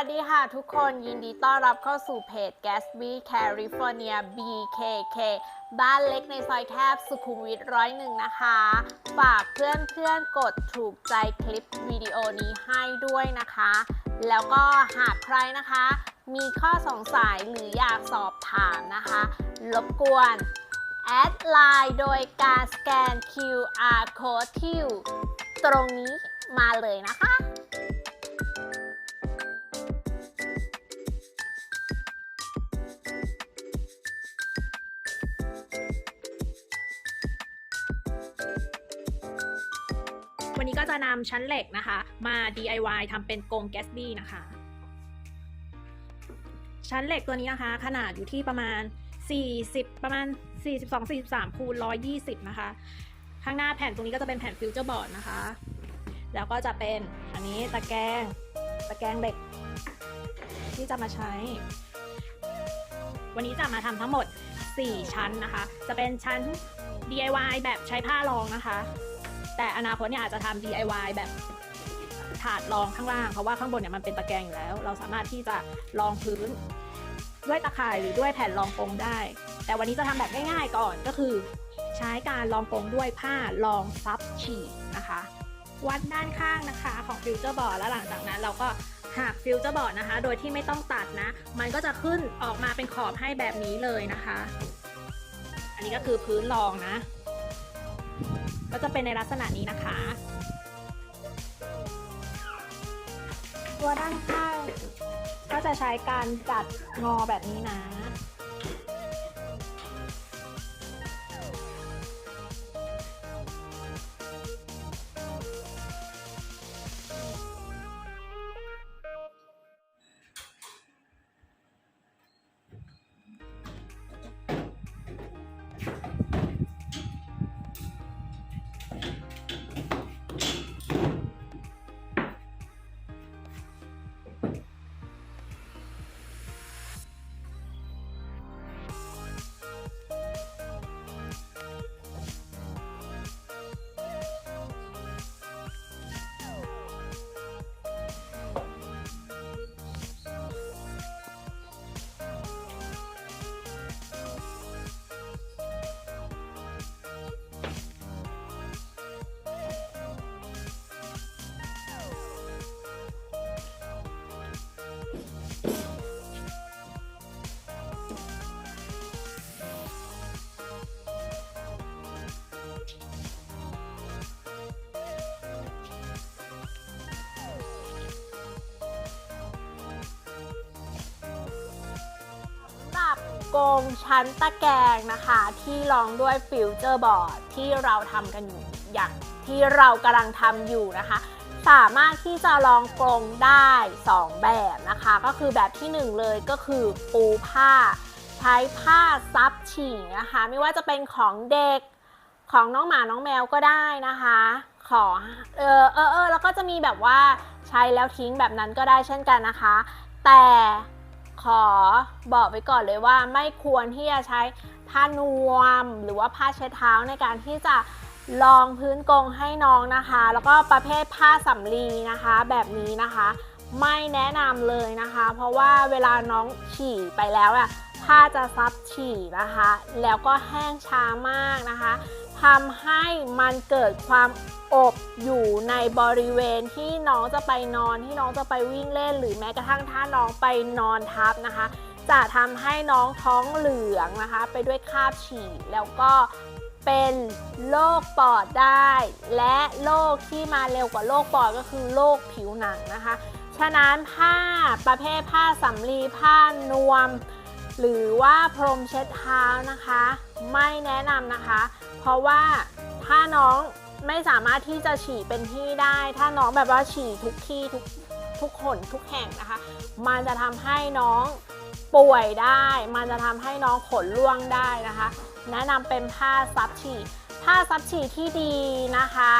วัสดีค่ะทุกคนยินดีต้อนรับเข้าสู่เพจ Gatsby California BKK บ้านเล็กในซอยแคบสุขุมวิทร้อยหนึ่งนะคะ ฝากเพื่อนเพื่อนๆกดถูกใจคลิปวิดีโอนี้ให้ด้วยนะคะ แล้วก็หากใครนะคะ มีข้อสงสัยหรืออยากสอบถามนะคะ รบกวน แอดไลน์โดยการสแกน QR code ที่อยู่ตรงนี้มาเลยนะคะ วันนี้ก็จะนำชั้นเหล็กนะคะ มา DIY ทำเป็นกรงแกสบี้นะคะ ชั้นเหล็กตัวนี้นะคะ ขนาดอยู่ที่ประมาณ 40 ประมาณ 42-43คูณ120 นะคะ ข้างหน้าแผ่นตรงนี้ก็จะเป็นแผ่นฟิวเจอร์บอร์ดนะคะ แล้วก็จะเป็นอันนี้ตะแกรงตะแกรงเหล็ก ที่จะมาใช้ วันนี้จะมาทำทั้งหมด 4 ชั้นนะคะ จะเป็นชั้น DIY แบบใช้ผ้ารองนะคะ แต่อนาคตเนี่ยอาจจะทำ DIY แบบถาดรองข้างล่าง เพราะว่าข้างบนเนี่ยมันเป็นตะแกรงอยู่แล้ว เราสามารถที่จะรองพื้น ด้วยตะข่ายหรือด้วยแผ่นรองกรงได้ แต่วันนี้จะทำแบบง่ายๆก่อนก็คือ ใช้การรองกรงด้วยผ้ารองซับฉีกนะคะ วัดด้านข้างนะคะของฟิวเจอร์บอร์ดแล้วหลังจากนั้นเราก็หักฟิวเจอร์บอร์ดนะคะ โดยที่ไม่ต้องตัดนะ มันก็จะขึ้นออกมาเป็นขอบให้แบบนี้เลยนะคะ อันนี้ก็คือพื้นรองนะ ก็จะเป็นในลักษณะนี้นะคะ ตัวด้านข้างก็จะใช้การจัดงอแบบนี้นะ กรงชั้นตะแกรงนะคะ ที่รองด้วยฟิวเจอร์บอร์ดที่เราทำกันอยู่อย่างที่เรากำลังทำอยู่นะคะ สามารถที่จะรองกรงได้ 2 แบบนะคะ ก็คือแบบที่ 1 เลยก็คือปูผ้า ใช้ผ้าซับฉี่นะคะ ไม่ว่าจะเป็นของเด็กของน้องหมาน้องแมวก็ได้นะคะ ขอเออเออเออแล้วก็จะมีแบบว่าใช้แล้วทิ้งแบบนั้นก็ได้เช่นกันนะคะ แต่ ขอบอกไว้ก่อนเลยว่าไม่ควรที่จะใช้ผ้านวม หรือว่าผ้าเช็ดเท้าในการที่จะรองพื้นกรงให้น้องนะคะ แล้วก็ประเภทผ้าสำลีนะคะ แบบนี้นะคะ ไม่แนะนำเลยนะคะ เพราะว่าเวลาน้องฉี่ไปแล้วอะผ้าจะซับฉี่นะคะ แล้วก็แห้งช้ามากนะคะ ทำให้มันเกิดความอบอยู่ในบริเวณที่น้องจะไปนอนที่น้องจะไปวิ่งเล่น หรือแม้กระทั่งถ้าน้องไปนอนทับนะคะ จะทำให้น้องท้องเหลืองนะคะ ไปด้วยคราบฉี่แล้วก็เป็นโรคปอดได้ และโรคที่มาเร็วกว่าโรคปอดก็คือโรคผิวหนังนะคะ ฉะนั้นผ้าประเภทผ้าสำลีผ้านวม หรือว่าพรมเช็ดเท้านะคะ ไม่แนะนำนะคะ เพราะว่าถ้าน้องไม่สามารถที่จะฉี่เป็นที่ได้ ถ้าน้องแบบว่าฉี่ทุกที่ทุกทุกคนทุกแห่งนะคะ มันจะทำให้น้องป่วยได้ มันจะทำให้น้องขนร่วงได้นะคะ แนะนำเป็นผ้าซับฉี่ ผ้าซับฉี่ที่ดีนะคะ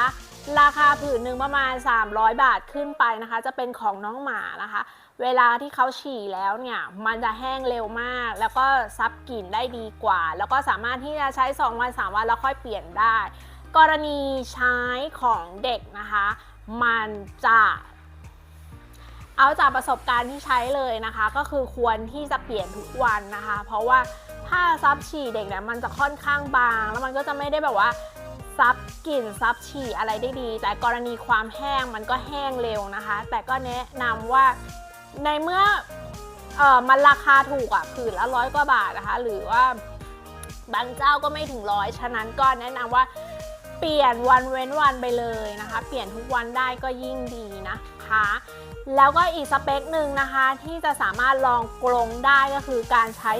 ราคาผืนหนึ่งประมาณ 300 บาทขึ้นไปนะคะ จะเป็นของน้องหมานะคะ เวลาที่เขาฉี่แล้วเนี่ยมันจะแห้งเร็วมาก แล้วก็ซับกลิ่นได้ดีกว่า แล้วก็สามารถที่จะใช้ 2 วัน 3 วันแล้วค่อยเปลี่ยนได้ กรณีใช้ของเด็กนะคะ มันจะเอาจากประสบการณ์ที่ใช้เลยนะคะ ก็คือควรที่จะเปลี่ยนทุกวันนะคะ เพราะว่าถ้าซับฉี่เด็กเนี่ยมันจะค่อนข้างบาง แล้วมันก็จะไม่ได้แบบว่าซับกลิ่นซับฉี่อะไรได้ดี แต่กรณีความแห้งมันก็แห้งเร็วนะคะ แต่ก็แนะนำว่า ในเมื่อเออมันราคาถูกอะ่ะผืนละร้อยกว่าบาทนะคะ หรือว่าบางเจ้าก็ไม่ถึงร้อยฉะนั้นก็แนะนำว่าเปลี่ยนวันเว้นวันไปเลยนะคะ เปลี่ยนทุกวันได้ก็ยิ่งดีนะคะ แล้วก็อีกสเปคหนึ่งนะคะ ที่จะสามารถลองกรงได้ก็คือการใช้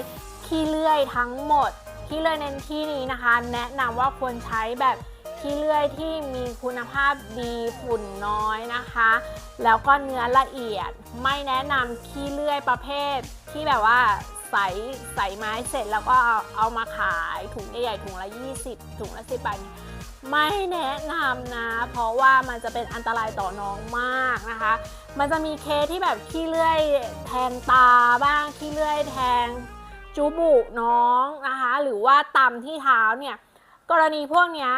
ขี้เลื่อยทั้งหมดขี้เลื่อยในที่นี้นะคะ แนะนำว่าควรใช้แบบ ขี้เลื่อยที่มีคุณภาพดีฝุ่นน้อยนะคะ แล้วก็เนื้อละเอียดไม่แนะนำขี้เลื่อยประเภท ที่แบบว่าใสใสไม้เสร็จแล้วก็เอาเอามาขายถุงใหญ่ๆถุงละ 20ถุงละ10บาทไม่แนะนำนะ เพราะว่ามันจะเป็นอันตรายต่อน้องมากนะคะ มันจะมีเคสที่แบบขี้เลื่อยแทงตาบ้างขี้เลื่อยแทงจูบุน้องนะคะ หรือว่าตำที่เท้าเนี่ยกรณีพวกเนี้ย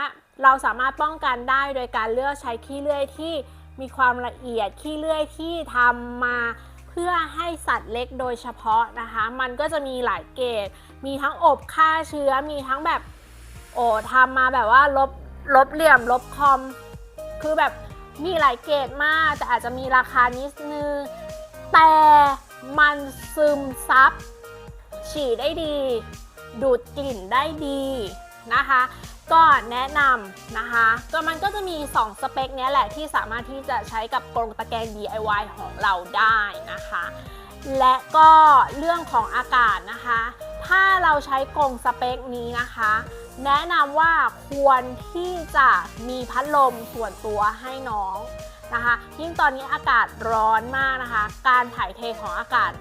เราสามารถป้องกันได้โดยการเลือกใช้ขี้เลื่อยที่มีความละเอียดขี้เลื่อยที่ทำมาเพื่อให้สัตว์เล็กโดยเฉพาะนะคะ มันก็จะมีหลายเกรดมีทั้งอบฆ่าเชื้อ มีทั้งแบบโอ้ทำมาแบบว่าลบลบเหลี่ยมลบคอม คือแบบมีหลายเกรดมาก แต่อาจจะมีราคานิดนึง แต่มันซึมซับฉี่ได้ดี ดูดกลิ่นได้ดีนะคะ ก็แนะนำนะคะก็มันก็จะมี 2 สเปคนี้แหละที่สามารถที่จะใช้กับกรงตะแกรง DIY ของเราได้นะคะ และก็เรื่องของอากาศนะคะ ถ้าเราใช้กรงสเปคนี้นะคะ แนะนำว่าควรที่จะมีพัดลมส่วนตัวให้น้องนะคะยิ่งตอนนี้อากาศร้อนมากนะคะ การถ่ายเทของอากาศ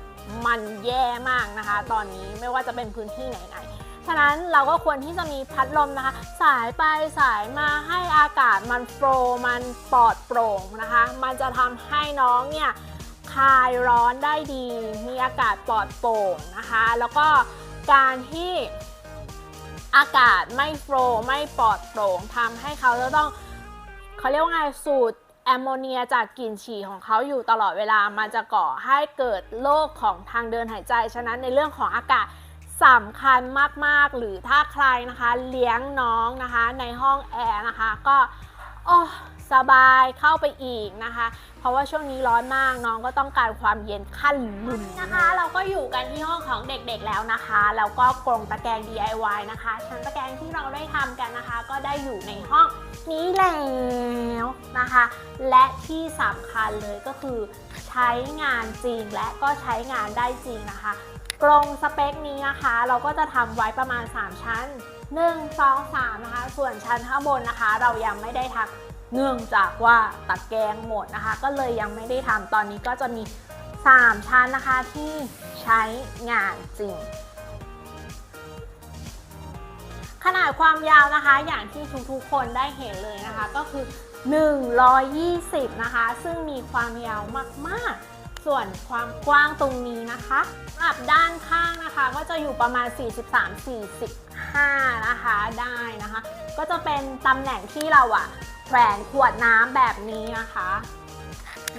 มันแย่มากนะคะ ตอนนี้ไม่ว่าจะเป็นพื้นที่ไหนๆ ฉะนั้นเราก็ควรที่จะมีพัดลมนะคะ สายไปสายมาให้อากาศมันโฟล์มันปลอดโปร่งนะคะ มันจะทำให้น้องเนี่ยคลายร้อนได้ดี มีอากาศปลอดโปร่งนะคะ แล้วก็การที่อากาศไม่โฟล์ไม่ปลอดโปร่งทำให้เขาจะต้องเขาเรียกว่าไงสูดแอมโมเนียจากกลิ่นฉี่ของเขาอยู่ตลอดเวลา มันจะก่อให้เกิดโรคของทางเดินหายใจ ฉะนั้นในเรื่องของอากาศ สำคัญมากๆ หรือถ้าใครนะคะเลี้ยงน้องนะคะในห้องแอร์นะคะก็โอ้สบายเข้าไปอีกนะคะ เพราะว่าช่วงนี้ร้อนมากน้องก็ต้องการความเย็นขั้นลุนนะคะ เราก็อยู่กันที่ห้องของเด็กๆแล้วนะคะแล้วก็กรงตะแกรง DIY นะคะ ชั้นตะแกรงที่เราได้ทำกันนะคะ ก็ได้อยู่ในห้องนี้แล้วนะคะ และที่สำคัญเลยก็คือใช้งานจริงและก็ใช้งานได้จริงนะคะ กรงสเปคนี้นะคะ เราก็จะทำไว้ประมาณ 3 ชั้น 1 2 3 นะคะ ส่วนชั้นข้างบนนะคะ เรายังไม่ได้ทำเนื่องจากว่าตะแกรงหมดนะคะ ก็เลยยังไม่ได้ทำตอนนี้ก็จะมี 3 ชั้นนะคะที่ใช้งานจริงขนาดความยาวนะคะอย่างที่ทุกๆคนได้เห็นเลยนะคะ ก็คือ 120 นะคะ ซึ่งมีความยาวมากๆ ส่วนความกว้างตรงนี้นะคะสำหรับด้านข้างนะคะ ก็จะอยู่ประมาณ 43-45 นะคะได้นะคะ ก็จะเป็นตำแหน่งที่เราอะแขวนขวดน้ำแบบนี้นะคะ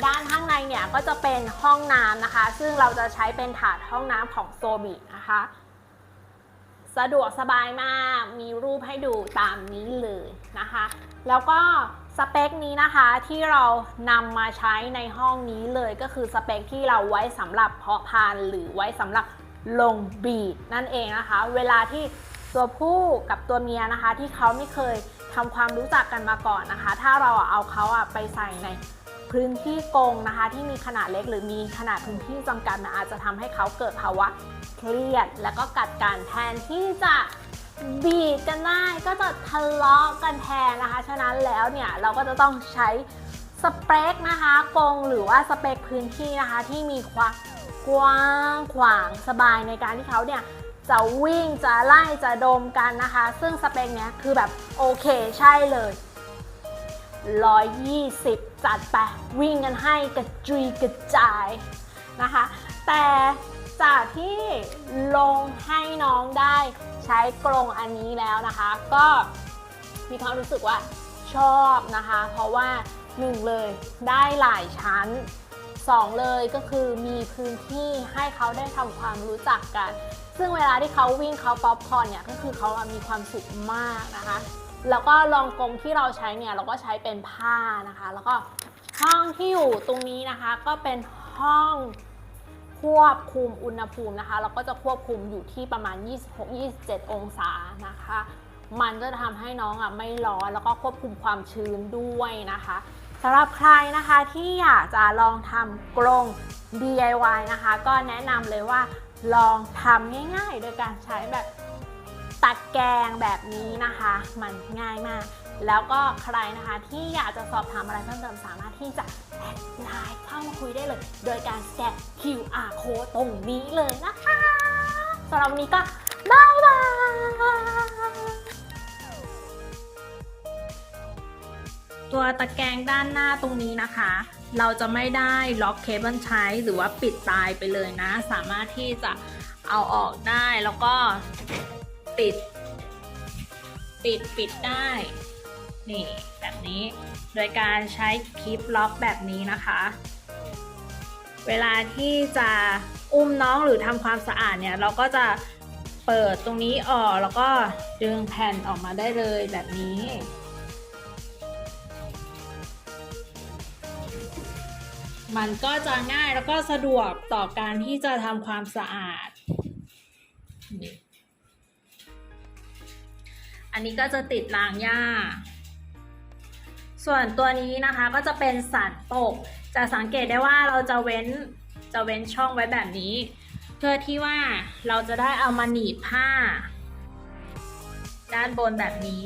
ด้านข้างในเนี่ยก็จะเป็นห้องน้ำนะคะ ซึ่งเราจะใช้เป็นถาดห้องน้ำของโซบินะคะ สะดวกสบายมากมีรูปให้ดูตามนี้เลยนะคะ แล้วก็ เปคนี้นะคะที่เรานำมาใช้ในห้องนี้เลยก็คือสเปคที่เราไว้สำหรับเพาะพันธุ์หรือไว้สำหรับลงบีดนั่นเองนะคะ เวลาที่ตัวผู้กับตัวเมียนะคะ ที่เขาไม่เคยทำความรู้จักกันมาก่อนนะคะ ถ้าเราเอาเขาไปใส่ในพื้นที่กรงนะคะ ที่มีขนาดเล็กหรือมีขนาดพื้นที่จำกัดนะอาจจะทำให้เขาเกิดภาวะเครียด แล้วก็กัดกันแทนที่จะ บีดกันได้ก็จะทะเลาะกันแทนนะคะ ฉะนั้นแล้วเนี่ยเราก็จะต้องใช้สเปคนะคะกรงหรือว่าสเปคพื้นที่นะคะที่มีความกว้างขวางสบายในการที่เขาเนี่ยจะวิ่งจะไล่จะดมกันนะคะ ซึ่งสเปคเนี้ยคือแบบโอเคใช่เลย 120 จัดไปวิ่งกันให้กระจุยกระจายนะคะ แต่ จากที่ลงให้น้องได้ใช้กรงอันนี้แล้วนะคะ ก็มีความรู้สึกว่าชอบนะคะ เพราะว่าหนึ่งเลยได้หลายชั้นสองเลยก็คือมีพื้นที่ให้เขาได้ทำความรู้จักกัน ซึ่งเวลาที่เขาวิ่งเขาป๊อปคอร์นเนี่ยก็คือเขามีความสุขมากนะคะ แล้วก็รองกรงที่เราใช้เนี่ยเราก็ใช้เป็นผ้านะคะ แล้วก็ห้องที่อยู่ตรงนี้นะคะก็เป็นห้อง ควบคุมอุณหภูมินะคะเราก็จะควบคุมอยู่ที่ประมาณ 26-27 องศานะคะ มันก็จะทำให้น้องอะไม่ร้อนแล้วก็ควบคุมความชื้นด้วยนะคะสำหรับใครนะคะที่อยากจะลองทำกรง DIY นะคะ ก็แนะนำเลยว่าลองทำง่ายๆ โดยการใช้แบบตะแกรงแบบนี้นะคะ มันง่ายมาก แล้วก็ใครนะคะที่อยากจะสอบถามอะไรเพิ่มเติมสามารถที่จะแอดไลน์เข้ามาคุยได้เลย โดยการสแกน QR code ตรงนี้เลยนะคะสำหรับวันนี้ก็บายบายตัวตะแกรงด้านหน้าตรงนี้นะคะ เราจะไม่ได้ล็อกเคเบิลใช้หรือว่าปิดตายไปเลยนะ สามารถที่จะเอาออกได้แล้วก็ปิดปิดปิดได้ นี่แบบนี้ โดยการใช้คลิปล็อกแบบนี้นะคะ เวลาที่จะอุ้มน้องหรือทำความสะอาดเนี่ย เราก็จะเปิดตรงนี้ออกแล้วก็ดึงแผ่นออกมาได้เลยแบบนี้ มันก็จะง่ายแล้วก็สะดวกต่อการที่จะทำความสะอาดนี่อันนี้ก็จะติดรางหญ้า ส่วนตัวนี้นะคะก็จะเป็นสันตก จะสังเกตได้ว่าเราจะเว้นจะเว้นช่องไว้แบบนี้ เพื่อที่ว่าเราจะได้เอามาหนีบผ้า ด้านบนแบบนี้